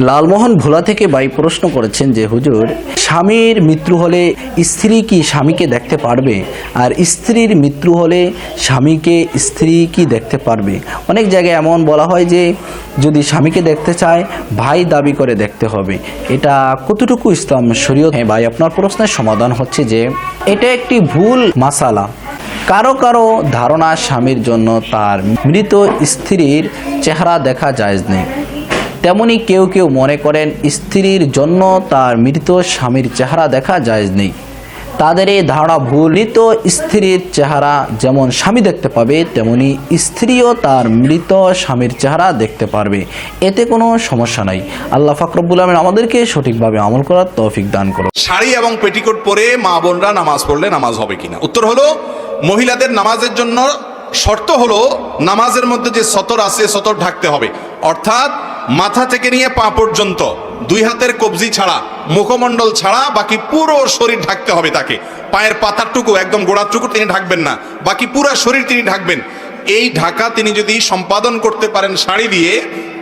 লালমোহন ভোলা থেকে ভাই প্রশ্ন করেছেন যে, হুজুর, স্বামীর মৃত্যু হলে স্ত্রী কি স্বামীকে দেখতে পারবে? আর স্ত্রীর মৃত্যু হলে স্বামীকে স্ত্রী কি দেখতে পারবে? অনেক জায়গায় এমন বলা হয় যে, যদি স্বামীকে দেখতে চায়, ভাই দাবি করে দেখতে হবে। এটা কতটুকু ইসলাম শরীয়ত? হ্যাঁ ভাই, আপনার প্রশ্নের সমাধান হচ্ছে যে, এটা একটি ভুল মাসালা। কারও কারও ধারণা স্বামীর জন্য তার মৃত স্ত্রীর চেহারা দেখা যায় নেই। তেমনি কেউ কেউ মনে করেন স্ত্রীর জন্য তার মৃত স্বামীর চেহারা দেখা যায় নেই। তাদের এই ধারণা ভুল। মৃত স্ত্রীর চেহারা যেমন স্বামী দেখতে পাবে, তেমনি স্ত্রীও তার মৃত স্বামীর চেহারা দেখতে পারবে। এতে কোনো সমস্যা নাই। আল্লাহ ফাকরবুল আলমিন আমাদেরকে সঠিকভাবে আমল করার তৌফিক দান করো শাড়ি এবং পেটিকোট পরে মা বোনরা নামাজ পড়লে নামাজ হবে কিনা? উত্তর হলো, মহিলাদের নামাজের জন্য শর্ত হলো নামাজের মধ্যে যে সতর আছে, সতর ঢাকতে হবে। অর্থাৎ মাথা থেকে নিয়ে পা পর্যন্ত, দুই হাতের কবজি ছাড়া, মুখমণ্ডল ছাড়া, বাকি পুরো শরীর ঢাকতে হবে তাকে। পায়ের পাতারটুকু একদম গোড়ারটুকু তিনি ঢাকবেন না, বাকি পুরো শরীর তিনি ঢাকবেন। এই ঢাকা তিনি যদি সম্পাদন করতে পারেন, শাড়ি দিয়ে,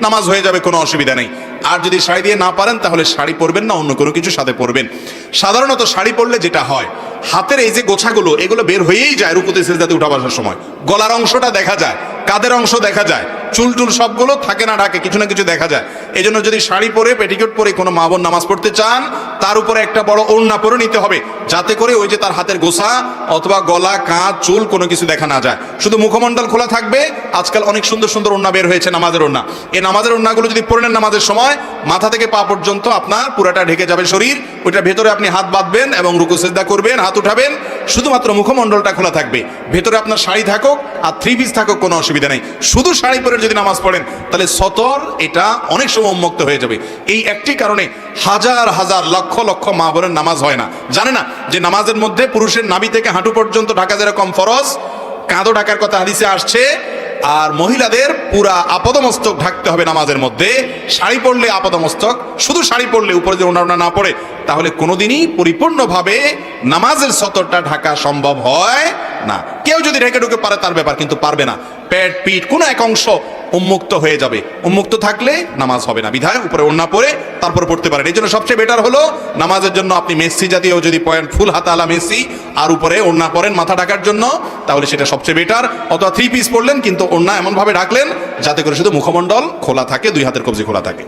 নামাজ হয়ে যাবে, কোনো অসুবিধা নেই। আর যদি শাড়ি দিয়ে না পারেন, তাহলে শাড়ি পরবেন না, অন্য কোনো কিছু সাথে পরবেন। সাধারণত শাড়ি পরলে যেটা হয়, হাতের এই যে গোছাগুলো, এগুলো বের হয়েই যায় রুকুতে সেজদাতে উঠা বসার সময়। গলার অংশটা দেখা যায়, কাদের অংশ দেখা যায় চুল টুল সবগুলো থাকে না ঢাকে, কিছু না কিছু দেখা যায়। এই জন্য যদি শাড়ি পরে, পেটিকোট পরে কোনো মা বোন নামাজ পড়তে চান, তার উপরে একটা বড় ওড়না পরে নিতে হবে, যাতে করে ওই যে তার হাতের গোসা অথবা গলা, কাঁধ, চুল কোনো কিছু দেখা না যায়। শুধু মুখমণ্ডল খোলা থাকবে, আজকাল অনেক সুন্দর সুন্দর ওড়না বের হয়েছে নামাজের ওড়না। এই নামাজের ওড়নাগুলো যদি পরে নেন নামাজের সময়, মাথা থেকে পা পর্যন্ত আপনার পুরাটা ঢেকে যাবে শরীর। ওইটার ভেতরে আপনি হাত বাঁধবেন এবং রুকু সেজদা করবেন, হাত উঠাবেন, শুধুমাত্র মুখমণ্ডলটা খোলা থাকবে। ভেতরে আপনার শাড়ি থাকুক আর থ্রি পিস থাকুক, কোনো অসুবিধা নেই। শুধু শাড়ি পরে যদি নামাজ পড়েন, তাহলে সতর এটা অনেক সময় উন্মুক্ত হয়ে যাবে। এই একটি কারণে হাজার হাজার লক্ষ লক্ষ মা বোনের নামাজ হয় না। জানে না যে নামাজের মধ্যে পুরুষের নাবি থেকে হাঁটু পর্যন্ত ঢাকা যেরকম ফরজ, কাঁদো ঢাকার কথা হাদিসে আসছে, আর মহিলাদের পুরা আপদমস্তক ঢাকতে হবে নামাজের মধ্যে। শাড়ি পরলে আপদমস্তক, শুধু শাড়ি পরলে উপরে যে ওনারা না পড়ে তাহলে কোনোদিনই পরিপূর্ণভাবে নামাজের সতরটা ঢাকা সম্ভব হয় না। কেউ যদি ঢেকে ঢুকে পারে তার ব্যাপার, কিন্তু পারবে না। পেট, পিঠ, কোনো এক অংশ উন্মুক্ত হয়ে যাবে। উন্মুক্ত থাকলে নামাজ হবে না। বিধায় উপরে ওড়না পরে তারপর পড়তে পারেন। এই জন্য সবচেয়ে বেটার হলো নামাজের জন্য আপনি মেসি জাতীয় যদি পয়েন্ট, ফুল হাতালা মেসি, আর উপরে ওড়না পরেন মাথা ঢাকার জন্য, তাহলে সেটা সবচেয়ে বেটার অথবা থ্রি পিস পড়লেন, কিন্তু ওড়না এমনভাবে ঢাকলেন, যাতে করে শুধু মুখমণ্ডল খোলা থাকে, দুই হাতের কবজি খোলা থাকে।